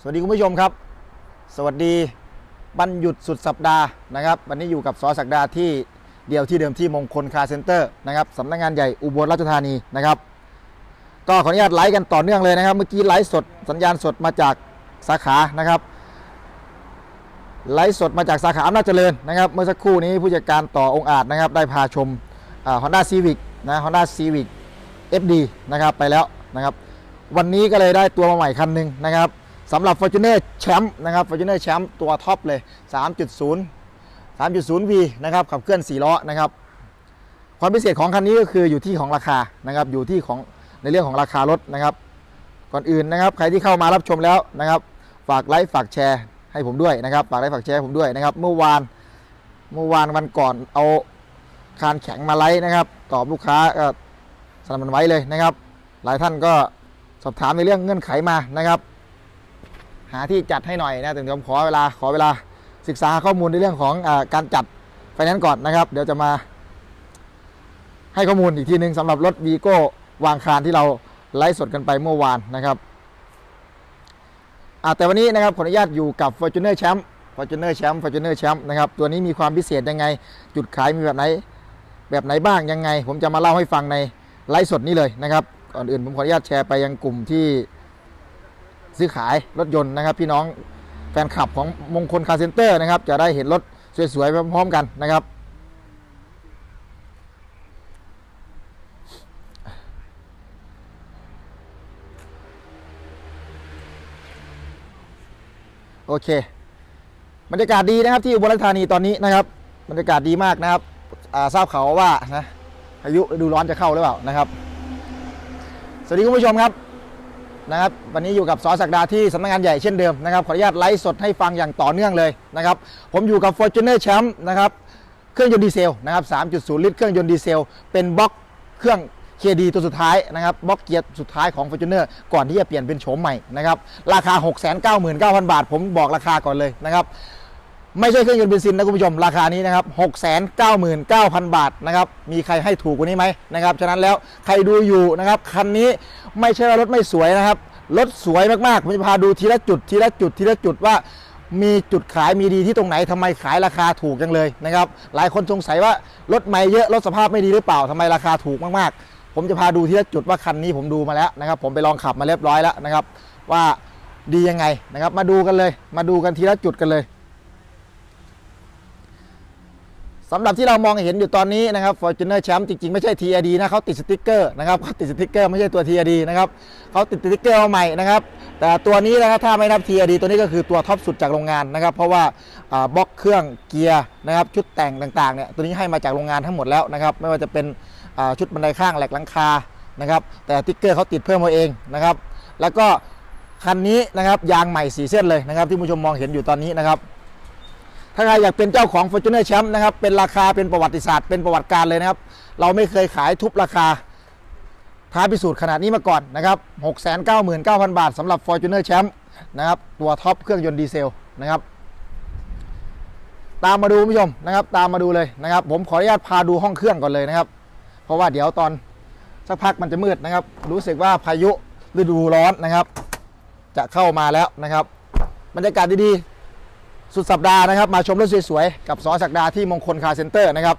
สวัสดีคุณผู้ชมครับ สวัสดีวันหยุดสุดสัปดาห์นะครับ วันนี้อยู่กับสอศักดาที่เดียวที่เดิมที่มงคลคาร์เซ็นเตอร์นะครับสำนักงานใหญ่อุบลราชธานีนะครับ ก็ขออนุญาตไลฟ์กันต่อเนื่องเลยนะครับ เมื่อกี้ไลฟ์สดสัญญาณสดมาจากสาขานะครับไลฟ์สดมาจากสาขาอำนาจเจริญนะครับ เมื่อสักครู่นี้ผู้จัดการต่อองค์อาจนะครับ ได้พาชมฮอนด้าซีวิกนะฮอนด้าซีวิก FD นะครับไปแล้วนะครับ วันนี้ก็เลยได้ตัวมาใหม่คันหนึ่งนะครับ สำหรับ Fortuner Champ นะครับ Fortuner Champ ตัวท็อปเลย 3.0 3.0V นะครับขับเคลื่อน 4 ล้อนะครับ ความพิเศษของคันนี้ก็คืออยู่ที่ของราคานะครับอยู่ที่ของในเรื่องของราคารถนะครับ ก่อนอื่นนะครับ ใครที่เข้ามารับชมแล้วนะครับ ฝากไลค์ฝากแชร์ให้ผมด้วยนะครับ ฝากไลค์ฝากแชร์ผมด้วยนะครับ เมื่อวานเมื่อวานวันก่อนเอาคานแข็งมาไลค์นะครับ ตอบลูกค้าก็สนับสนุนไว้เลยนะครับ หลายท่านก็สอบถามในเรื่องเงื่อนไขมานะครับ หาที่จัดให้หน่อยนะแต่เดี๋ยวผมขอเวลาขอเวลาศึกษาข้อมูลในเรื่องของอการจัดไฟแนนซ์ก่อนนะครับ เดี๋ยวจะมาให้ข้อมูลอีกทีหนึ่งสำหรับรถวีโก้วางคารที่เราไลฟ์สดกันไปเมื่อวานนะครับแต่วันนี้นะครับขออนุญาตอยู่กับ Fortuner Champ Fortuner Champ Fortuner Champ นะครับตัวนี้มีความพิเศษยังไง จุดขายมีแบบไหน แบบไหนบ้างยังไง ผมจะมาเล่าให้ฟังในไลฟ์สดนี้เลยนะครับก่อนอื่นผมขออนุญาตแชร์ไปยังกลุ่มที่ ซื้อขายรถยนต์นะครับ พี่น้องแฟนคลับของมงคลคาร์เซ็นเตอร์นะครับ จะได้เห็นรถสวยๆไปพร้อมๆกันนะครับ โอเค บรรยากาศดีนะครับที่อุบลราชธานีตอนนี้นะครับ บรรยากาศดีมากนะครับทราบข่าวว่านะพายุดูร้อนจะเข้าหรือเปล่านะครับ สวัสดีคุณผู้ชมครับ นะครับวันนี้อยู่กับสอศักดาที่สำนักงานใหญ่เช่นเดิมนะครับขออนุญาตไลฟ์สดให้ฟังอย่างต่อเนื่องเลยนะครับผมอยู่กับ Fortuner Champ นะครับเครื่องยนต์ดีเซลนะครับ 3.0 ลิตรเครื่องยนต์ดีเซล เป็นบล็อกเครื่องเคดีตัวสุดท้ายนะครับบล็อกเกียร์สุดท้ายของ Fortuner ก่อนที่จะเปลี่ยนเป็นโฉมใหม่นะครับราคา 699,000 บาท ผมบอกราคาก่อนเลยนะครับ ไม่ใช่เครื่องยนต์เบนซินนะคุณผู้ชมราคานี้นะครับ 699,000 บาทนะครับ มีใครให้ถูกกว่านี้ไหมนะครับ ฉะนั้นแล้วใครดูอยู่นะครับ คันนี้ไม่ใช่ว่ารถไม่สวยนะครับ รถสวยมากๆ ผมจะพาดูทีละจุดทีละจุดทีละจุดว่ามีจุดขายมีดีที่ตรงไหนทำไมขายราคาถูกจังเลยนะครับ หลายคนสงสัยว่ารถใหม่เยอะรถสภาพไม่ดีหรือเปล่าทำไมราคาถูกมากๆ ผมจะพาดูทีละจุดว่าคันนี้ผมดูมาแล้วนะครับ ผมไปลองขับมาเรียบร้อยแล้วนะครับ ว่าดียังไงนะครับ มาดูกันเลย มาดูกันทีละจุดกันเลย สำหรับที่เรามองเห็นอยู่ตอนนี้นะครับ Fortuner Champ จริงๆ ไม่ใช่ TRD นะเขาติดสติกเกอร์นะครับเขาติดสติกเกอร์ไม่ใช่ตัว TRD นะครับเขาติดสติกเกอร์มาใหม่นะครับ แต่ตัวนี้นะครับถ้าไม่นับ TRD ตัวนี้ก็คือตัวท็อปสุดจากโรงงานนะครับ เพราะว่าบล็อกเครื่องเกียร์นะครับชุดแต่งต่างๆเนี่ยตัวนี้ให้มาจากโรงงานทั้งหมดแล้วนะครับไม่ว่าจะเป็นชุดบันไดข้างแหลกหลังคานะครับแต่สติ๊กเกอร์เขาติดเพิ่มมาเองนะครับแล้วก็คันนี้นะครับยางใหม่สีเส้นเลยนะครับที่ผู้ชมมองเห็นอยู่ตอนนี้นะครับ ถ้าใครอยากเป็นเจ้าของ Fortuner Champ นะครับ เป็นราคาเป็นประวัติศาสตร์เป็นประวัติการเลยนะครับ เราไม่เคยขายทุบราคาท้าพิสูจน์ขนาดนี้มาก่อนนะครับ699,000 บาทสำหรับ Fortuner Champ นะครับ ตัวท็อปเครื่องยนต์ดีเซลนะครับ ตามมาดูคุณผู้ชมนะครับ ตามมาดูเลยนะครับ ผมขออนุญาตพาดูห้องเครื่องก่อนเลยนะครับ เพราะว่าเดี๋ยวตอนสักพักมันจะมืดนะครับ รู้สึกว่าพายุฤดูร้อนนะครับ จะเข้ามาแล้วนะครับบรรยากาศดีๆ สุดสัปดาห์นะครับมาชมรถสวยๆกับสอศักดาที่มงคลคาร์เซ็นเตอร์นะครับ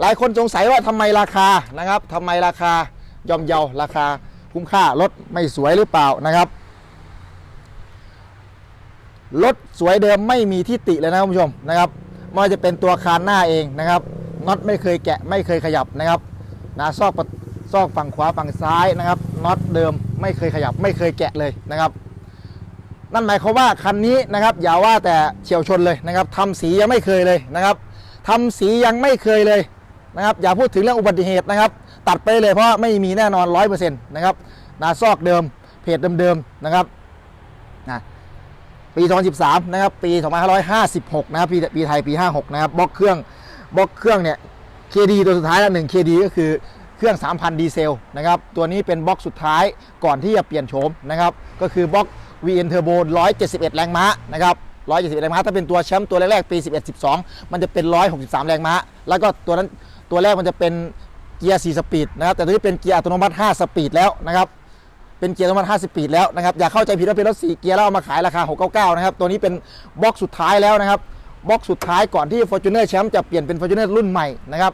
หลายคนสงสัยว่าทำไมราคานะครับทำไมราคายอมเยาราคาคุ้มค่ารถไม่สวยหรือเปล่านะครับรถสวยเดิมไม่มีที่ติเลยนะคุณผู้ชมนะครับไม่ว่าจะเป็นตัวคานหน้าเองนะครับน็อตไม่เคยแกะไม่เคยขยับนะครับนะซอกซอกฝั่งขวาฝั่งซ้ายนะครับน็อตเดิมไม่เคยขยับไม่เคยแกะเลยนะครับ นั่นหมายความว่าคันนี้นะครับอย่าว่าแต่เฉียวชนเลยนะครับทำสียังไม่เคยเลยนะครับทำสียังไม่เคยเลยนะครับอย่าพูดถึงเรื่องอุบัติเหตุนะครับ ตัดไปเลยเพราะไม่มีแน่นอน 100%นะครับนาซอกเดิมเพจเดิมๆนะครับนะปี 2013 นะครับ ปี 2556 นะครับปีปีไทยปี 56 นะครับบล็อกเครื่องบล็อกเครื่องเนี่ย KD ตัวสุดท้ายแล้ว1 KD ก็คือเครื่อง 3,000 ดีเซลนะครับตัวนี้เป็นบล็อกสุดท้ายก่อนที่จะเปลี่ยนโฉมนะครับก็คือบล็อก VN Turbo 171 แรงม้านะครับ171 แรงม้าถ้าเป็นตัวแชมป์ตัวแรกๆปี 11-12 มันจะเป็น 163 แรงม้า แล้วก็ตัวนั้นตัวแรกมันจะเป็นเกียร์ 4 สปีดนะครับ แต่ตัวนี้เป็นเกียร์อัตโนมัติ 5 สปีดแล้วนะครับ เป็นเกียร์อัตโนมัติ 5 สปีดแล้วนะครับ อย่าเข้าใจผิดว่าเป็นรถ 4 เกียร์แล้วเอามาขายราคา 699 นะครับ ตัวนี้เป็นบล็อกสุดท้ายแล้วนะครับ บล็อกสุดท้ายก่อนที่ Fortuner แชมป์จะเปลี่ยนเป็น Fortuner รุ่นใหม่นะครับ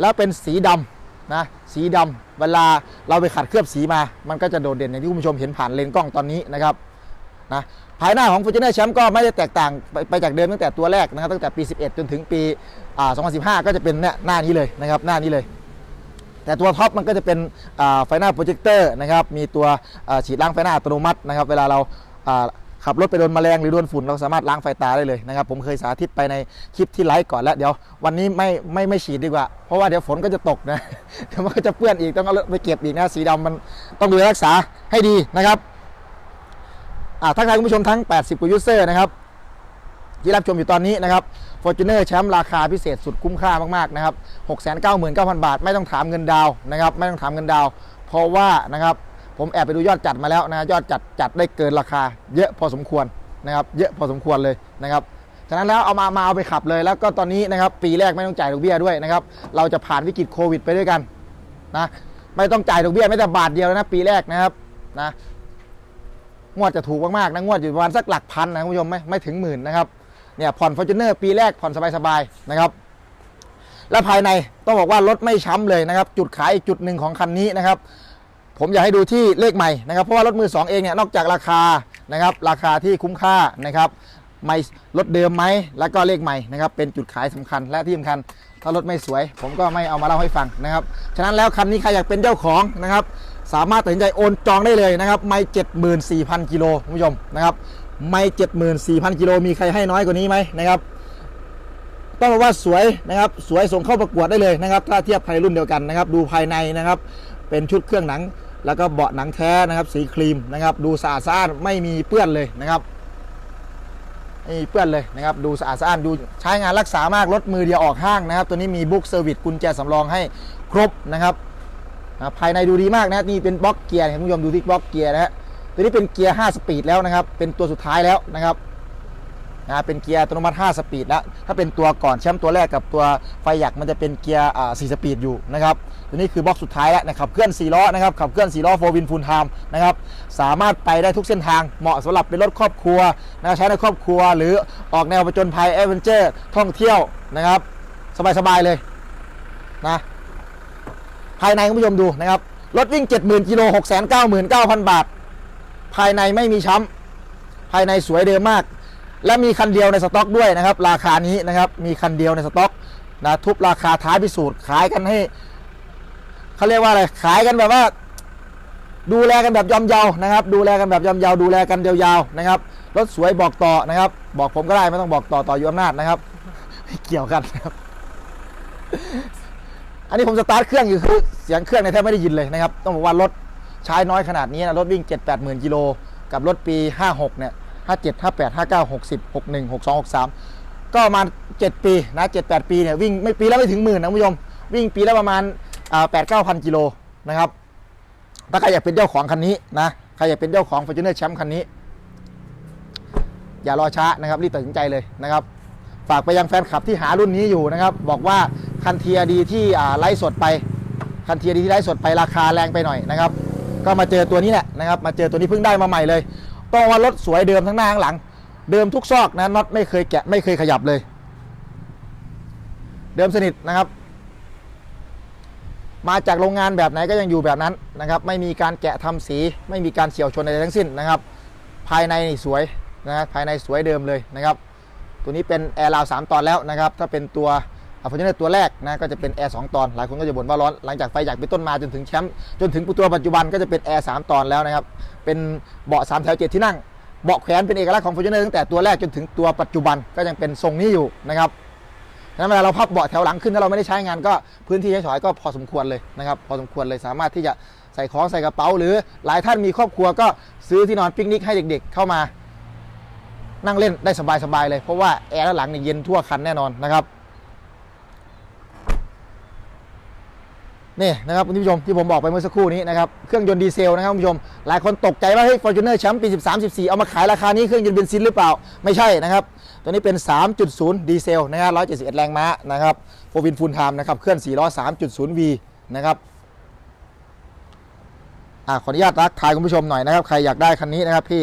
แล้วเป็นสีดำ นะสีดำเวลาเราไปขัดเคลือบสีมา มันก็จะโดดเด่นอย่างที่คุณผู้ชมเห็นผ่านเลนส์กล้องตอนนี้นะครับนะภายหน้าของ f o r t u n e r Champ ก็ไม่ได้แตกต่างไปไปจากเดิมตั้งแต่ตัวแรกนะครับตั้งแต่ปี 11 จนถึงปี2015 ก็จะเป็นเนี่ยหน้านี้เลยนะครับหน้านี้เลย แต่ตัวท็อปมันก็จะเป็นไฟหน้าโปรเจคเตอร์นะครับมีตัวฉีดล้างไฟหน้าอัตโนมัตินะครับเวลาเรา ขับรถไปโดนมแมลงหรือโดนฝุ่นเราสามารถล้างไฟตาได้เลยนะครับ ผมเคยสาธิตไปในคลิปที่ไลฟ์ก่อนแล้วเดี๋ยววันนี้ไม่ไม่ไม่ฉีดดีกว่า เพราะว่าเดี๋ยวฝนก็จะตกนะเดี๋ยวมันก็จะเปื้อนอีกต้องเอาไปเก็บอีกนะสีดำมันต้องดูแลรักษาให้ดีนะครับอ่าทักทายคุณผู้ชมทั้ง 80กว่ายูเซอร์นะครับที่รับชมอยู่ตอนนี้นะครับ Fortuner แชมป์ราคาพิเศษสุดคุ้มค่ามากๆนะครับ 699,000 บาท ไม่ต้องถามเงินดาวนะครับ ไม่ต้องถามเงินดาว เพราะว่านะครับ ผมแอบไปดูยอดจัดมาแล้วนะยอดจัดจัดได้เกินราคา เยอะพอสมควรนะครับ เยอะพอสมควรเลยนะครับฉะนั้นแล้วเอามามาเอาไปขับเลย แล้วก็ตอนนี้นะครับปีแรกไม่ต้องจ่ายดอกเบี้ยด้วยนะครับ เราจะผ่านวิกฤตโควิดไปด้วยกันนะไม่ต้องจ่ายดอกเบี้ยไม่แต่บาทเดียวนะปีแรกนะครับนะงวดจะถูกมากๆนะงวดอยู่ประมาณสักหลักพันนะคุณผู้ชมไม่ไม่ถึงหมื่นนะครับเนี่ยผ่อนฟอร์จูเนอร์ปีแรกผ่อนสบายๆนะครับ และภายในต้องบอกว่ารถไม่ช้ำเลยนะครับ จุดขายอีกจุดหนึ่งของคันนี้นะครับ ผมอยากให้ดูที่เลขใหม่นะครับ เพราะว่ารถมือ 2 เองเนี่ยนอกจากราคานะครับราคาที่คุ้มค่านะครับไม่รถเดิมไหมแล้วก็เลขใหม่นะครับเป็นจุดขายสำคัญและที่สำคัญ ถ้ารถไม่สวย ผมก็ไม่เอามาเล่าให้ฟังนะครับฉะนั้นแล้วคันนี้ใครอยากเป็นเจ้าของนะครับสามารถตัดสินใจโอนจองได้เลยนะครับไม่เจ็ดหมื่นสี่พันกิโลคุณผู้ชมนะครับไม่เจ็ดหมื่นสี่พันกิโลมีใครให้น้อยกว่านี้ไหมนะครับต้องบอกว่าสวยนะครับสวยส่งเข้าประกวดได้เลยนะครับ ถ้าเทียบภายรุ่นเดียวกันนะครับ ดูภายในนะครับ เป็นชุดเครื่องหนัง แล้วก็เบาะหนังแท้นะครับสีครีมนะครับ ดูสะอาดสะอ้านไม่มีเปื้อนเลยนะครับไม่มีเปื้อนเลยนะครับ ดูสะอาดสะอ้านดูใช้งานรักษามากรถมือเดียวออกห้างนะครับ ตัวนี้มีบุ๊กเซอร์วิสกุญแจสำรองให้ครบนะครับภายในดูดีมากนะนี่เป็นบล็อกเกียร์คุณผู้ชมดูที่บล็อกเกียร์นะฮะตัวนี้เป็นเกียร์5สปีดแล้วนะครับ เป็นตัวสุดท้ายแล้วนะครับ นะเป็นเกียร์อัตโนมัติ 5 สปีดแล้วถ้าเป็นตัวก่อนแชมป์ตัวแรกกับตัวไฟหยักมันจะเป็นเกียร์4สปีดอยู่นะครับตัวนี้คือบล็อกสุดท้ายแล้วนะครับเคลื่อน4ล้อนะครับขับเคลื่อน4ล้อโฟวินฟูลไทม์นะครับสามารถไปได้ทุกเส้นทางเหมาะสำหรับเป็นรถครอบครัวนะใช้ในครอบครัว หรือออกแนวประจนภัยแอดเวนเจอร์ท่องเที่ยวนะครับ สบายสบายเลยนะภายในคุณผู้ชมดูนะครับรถวิ่ง 70,000กิโล6 9 9 0 0 0 บาท ภายในไม่มีช้ำภายในสวยเดิมมาก และมีคันเดียวในสต็อกด้วยนะครับ ราคานี้นะครับมีคันเดียวในสต็อกนะทุบราคาท้ายพิสูจน์ขายกันให้เขาเรียกว่าอะไรขายกันแบบว่า ดูแลกันแบบยอมเยานะครับ ดูแลกันแบบยอมเยาดูแลกันยาวๆนะครับรถสวยบอกต่อนะครับ บอกผมก็ได้ไม่ต้องบอกต่อต่อยู่อำนาจนะครับไม่เกี่ยวกันนะครับ อันนี้ผมสตาร์ทเครื่องอยู่คือเสียงเครื่องในแทบไม่ได้ยินเลยนะครับ ต้องบอกว่ารถใช้น้อยขนาดนี้นะรถวิ่ง7หมื่นกิโลกับรถปี 56เนี่ย 57 58 59 60 61 62 63 ก็ประมาณ7ปีนะ7 8 ปีเนี่ยวิ่งไม่ปีแล้วไม่ถึงหมื่นนะคุณผู้ชม วิ่งปีแล้วประมาณแปดเก้าพันกิโลนะครับ ถ้าใครอยากเป็นเจ้าของคันนี้นะใครอยากเป็นเจ้าของ f o r t u n e r Champ คันนี้ อย่ารอช้านะครับรีบตัดสินใจเลยนะครับ ฝากไปยังแฟนคลับที่หารุ่นนี้อยู่นะครับ บอกว่าคันเทียดีที่ไล่สดไปคันเทียดีที่ไล่สดไปราคาแรงไปหน่อยนะครับ ก็มาเจอตัวนี้แหละนะครับ มาเจอตัวนี้เพิ่งได้มาใหม่เลย ต้องว่ารถสวยเดิมทั้งหน้าทั้งหลัง เดิมทุกซอกนะน็อตไม่เคยแกะไม่เคยขยับเลย เดิมสนิทนะครับ มาจากโรงงานแบบไหนก็ยังอยู่แบบนั้นนะครับ ไม่มีการแกะทำสี ไม่มีการเฉียวชนอะไรทั้งสิ้นนะครับ ภายในสวยนะภายในสวยเดิมเลยนะครับ ตัวนี้เป็นแอร์ราวสามตอนแล้วนะครับ ถ้าเป็นตัว ฟอร์จูเนอร์ตัวแรกนะก็จะเป็นแอร์สตอน หลายคนก็จะบ่นว่าร้อนหลังจากไฟจากเป็นต้นมาจนถึงแชมป์จนถึงตัวปัจจุบันก็จะเป็นแอร์สตอนแล้วนะครับเป็นเบาะ3แถว7ที่นั่งเบาะแขนเป็นเอกลักษณ์ของฟอร์จูเนอร์ตั้งแต่ตัวแรกจนถึงตัวปัจจุบันก็ยังเป็นทรงนี้อยู่นะครับฉะนั้นเวลาเราพับเบาะแถวหลังขึ้นถ้าเราไม่ได้ใช้งานก็พื้นที่ใช้สอยก็พอสมควรเลยนะครับพอสมควรเลยสามารถที่จะใส่ของใส่กระเป๋า หรือหลายท่านมีครอบครัวก็ซื้อที่นอนปิกนิกให้เด็กๆ เข้ามานั่งเล่นได้สบายๆเลยเพราะว่าแอร์ด้านหลังเนี่ยเย็นทั่วคันแน่นอนนะครับ นี่นะครับคุณผู้ชมที่ผมบอกไปเมื่อสักครู่นี้นะครับเครื่องยนต์ดีเซลนะครับคุณผู้ชมหลายคนตกใจว่าเฮ้ยฟอร์จูเนอร์แชมป์ปี 13 14 เอามาขายราคานี้เครื่องยนต์เบนซินหรือเปล่า ไม่ใช่นะครับ ตัวนี้เป็น 3.0 ดีเซลนะฮะ171 แรงม้านะครับโฟวินฟูลไทม์นะครับเคลื่อน403.0 V นะครับอะขออนุญาตรักทายคุณผู้ชมหน่อยนะครับใครอยากได้คันนี้นะครับพี่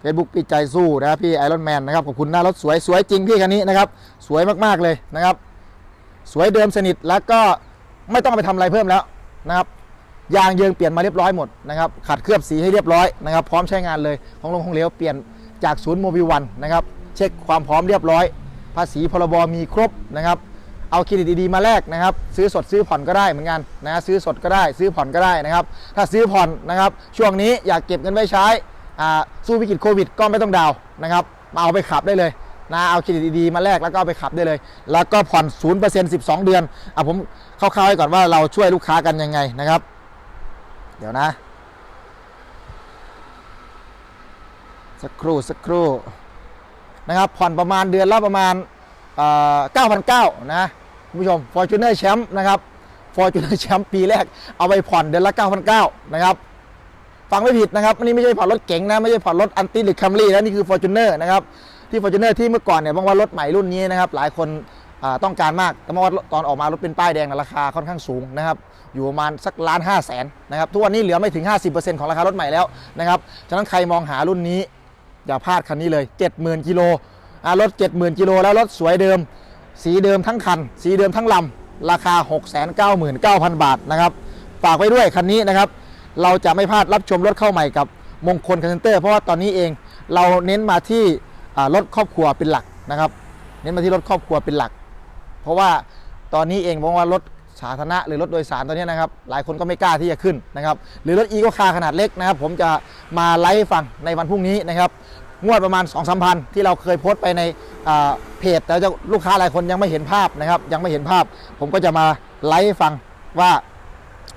เฟซบุ๊กพี่ใจสู้นะครับพี่ไอรอนแมนนะครับขอบคุณหน้ารถสวยสวยจริงพี่คันนี้นะครับสวยมากๆเลยนะครับสวยเดิมสนิทแล้วก็ ไม่ต้องไปทำอะไรเพิ่มแล้วนะครับยางเยิงเปลี่ยนมาเรียบร้อยหมดนะครับขัดเคลือบสีให้เรียบร้อยนะครับพร้อมใช้งานเลยของลงของเหลวเปลี่ยนจากศูนย์โมบิวันนะครับเช็คความพร้อมเรียบร้อย ภาษีพรบมีครบนะครับเอาเครดิตดีๆมาแลกนะครับซื้อสดซื้อผ่อนก็ได้เหมือนกันนะซื้อสดก็ได้ซื้อผ่อนก็ได้นะครับถ้าซื้อผ่อนนะครับช่วงนี้อยากเก็บเงินไว้ใช้สู้วิกฤตโควิดก็ไม่ต้องดาวนะครับมาเอาไปขับได้เลย นะเอาเครดิตดีๆมาแลกแล้วก็ไปขับได้เลย แล้วก็ผ่อน0% 12เปอเดือนอะผมคร่าวๆให้ก่อนว่าเราช่วยลูกค้ากันยังไงนะครับ เดี๋ยวนะ สักครู่สักครู่นะครับผ่อนประมาณเดือนละประมาณเอ่อ9,900นะคุณผู้ชม Fortuner Champ นะครับ Fortuner Champ ปีแรกเอาไปผ่อนเดือนละ9,900นะครับฟังไม่ผิดนะครับอันนี้ไม่ใช่ผ่อนรถเก๋งนะ ไม่ใช่ผ่อนรถอันติหรือคัมรี่นะนี่คือ Fortuner นะครับ ที่ Fortuner ที่เมื่อก่อนเนี่ยบางว่ารถใหม่รุ่นนี้นะครับหลายคนต้องการมากแต่เมื่อว่าตอนออกมารถเป็นป้ายแดงนะราคาค่อนข้างสูงนะครับอยู่ประมาณสักล้านห้าแสนนะครับทุกวันนี้เหลือไม่ถึง 50%ของราคารถใหม่แล้วนะครับฉะนั้นใครมองหารุ่นนี้อย่าพลาดคันนี้เลย 70,000กิโลรถ 70,000กิโลแล้วรถสวยเดิม สีเดิมทั้งคัน สีเดิมทั้งลำราคา 699,000 บาทนะครับฝากไว้ด้วยคันนี้นะครับเราจะไม่พลาดรับชมรถเข้าใหม่กับมงคลคันเซนเตอร์เพราะว่าตอนนี้เองเราเน้นมาที่ รถครอบครัวเป็นหลักนะครับ เน้นมาที่รถครอบครัวเป็นหลัก เพราะว่าตอนนี้เองบอกว่ารถสาธารณะหรือรถโดยสารตัวนี้นะครับ หลายคนก็ไม่กล้าที่จะขึ้นนะครับ หรือรถอีโคคาขนาดเล็กนะครับ ผมจะมาไลฟ์ฟังในวันพรุ่งนี้นะครับงวดประมาณ2 3 0 0พันที่เราเคยโพสต์ไปในเพจแต่ลูกค้าหลายคนยังไม่เห็นภาพนะครับ ยังไม่เห็นภาพ ผมก็จะมาไลฟ์ฟังว่า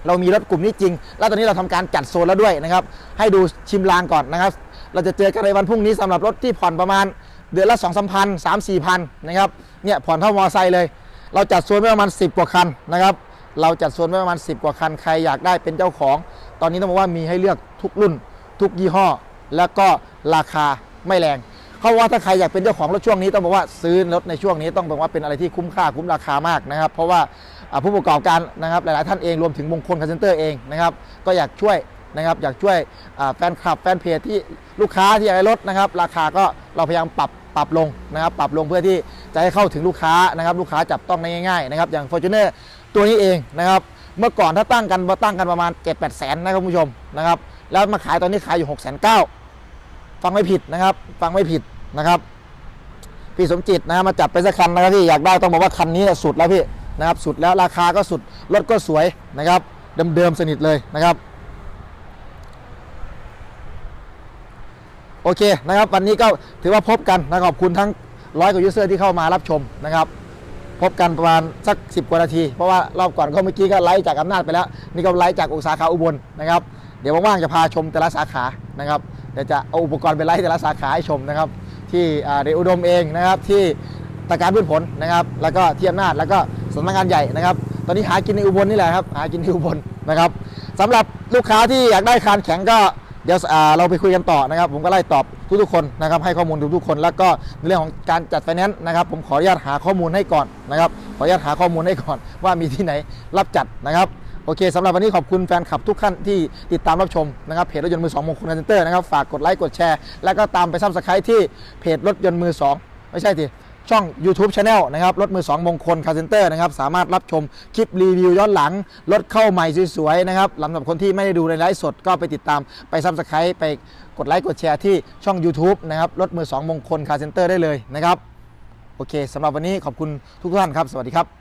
เรามีรถกลุ่มนี้จริง แล้วตอนนี้เราทำการจัดโซนแล้วด้วยนะครับ ให้ดูชิมลางก่อนนะครับ เราจะเจอกันในวันพรุ่งนี้สำหรับรถที่ผ่อนประมาณ เดือนละ2 3 0 0 0 3 4พันนะครับเนี่ยผ่อนเท่ามอไซค์เลย เราจัดโซนไว้ประมาณ 10 กว่าคันนะครับเราจัดโซนไว้ประมาณ 10 กว่าคันใครอยากได้เป็นเจ้าของ ตอนนี้ต้องบอกว่ามีให้เลือกทุกรุ่น ทุกยี่ห้อ แล้วก็ราคาไม่แรงเขาว่าถ้าใครอยากเป็นเจ้าของรถช่วงนี้ต้องบอกว่าซื้อรถในช่วงนี้ต้องบอกว่าเป็นอะไรที่คุ้มค่าคุ้มราคามากนะครับ เพราะว่า ผู้ประกอบการนะครับหลาย ๆ ท่านเองรวมถึงมงคลคาเซนเตอร์เองนะครับก็อยากช่วยนะครับอยากช่วยแฟนคลับแฟนเพจที่ลูกค้าที่อยากได้รถนะครับ ราคาก็เราพยายามปรับปรับลงนะครับ ปรับลงเพื่อที่จะให้เข้าถึงลูกค้านะครับ ลูกค้าจับต้องได้ง่าย ๆ นะครับ อย่าง Fortuner ตัวนี้เองนะครับ เมื่อก่อนถ้าตั้งกันมาตั้งกันประมาณ 7-8แสนนะครับคุณผู้ชมนะครับ แล้วมาขายตอนนี้ขายอยู่6 9 0 0 0ฟังไม่ผิดนะครับ ฟังไม่ผิดนะครับ พี่สมจิตนะมาจับไปสักคันนะครับพี่อยากได้ต้องบอกว่าคันนี้สุดแล้วพี่ นะครับสุดแล้วราคาก็สุดรถก็สวยนะครับเดิมๆสนิทเลยนะครับโอเคนะครับวันนี้ก็ถือว่าพบกันนะขอบคุณทั้งร้อยกว่ายูเซอร์ที่เข้ามารับชมนะครับ พบกันประมาณสัก 10 กว่านาที เพราะว่ารอบก่อนก็เมื่อกี้ก็ไลฟ์จากอำนาจไปแล้ว นี่ก็ไลฟ์จากอุตสาขาอุบลนะครับ เดี๋ยวว่างๆจะพาชมแต่ละสาขานะครับเดี๋ยวจะเอาอุปกรณ์ไปไลฟ์แต่ละสาขาให้ชมนะครับ ที่เดอุดมเองนะครับที่ตะการพืชผลนะครับ แล้วก็ที่อำนาจแล้วก็ สำนักงานใหญ่นะครับ ตอนนี้หากินในอุบลนี่แหละครับ หากินที่อุบลนะครับสำหรับลูกค้าที่อยากได้คานแข็งก็เดี๋ยวเราไปคุยกันต่อนะครับ ผมก็ไล่ตอบทุกๆคนนะครับให้ข้อมูลทุกๆคน แล้วก็ในเรื่องของการจัดไฟแนนซ์นะครับ ผมขออนุญาตหาข้อมูลให้ก่อนนะครับขออนุญาตหาข้อมูลให้ก่อน ว่ามีที่ไหนรับจัดนะครับโอเคสำหรับวันนี้ขอบคุณแฟนคลับทุกท่านที่ติดตามรับชมนะครับเพจรถยนต์มือสองมงคลเซ็นเตอร์นะครับฝากกดไลค์กดแชร์ แล้วก็ตามไปซับสไครต์ที่เพจรถยนต์มือสองไม่ใช่ที ช่อง YouTube Channel นะครับรถมือ 2 มงคลคาร์เซนเตอร์นะครับสามารถรับชมคลิปรีวิวย้อนหลัง รถเข้าใหม่สวยๆนะครับสำหรับคนที่ไม่ได้ดูในไลฟ์สดก็ไปติดตามไปซับสไครต์ไปกดไลค์กดแชร์ที่ช่อง YouTube นะครับรถมือ 2 มงคลคาร์เซนเตอร์ได้เลยนะครับโอเคสำหรับวันนี้ขอบคุณทุกท่านครับ สวัสดีครับ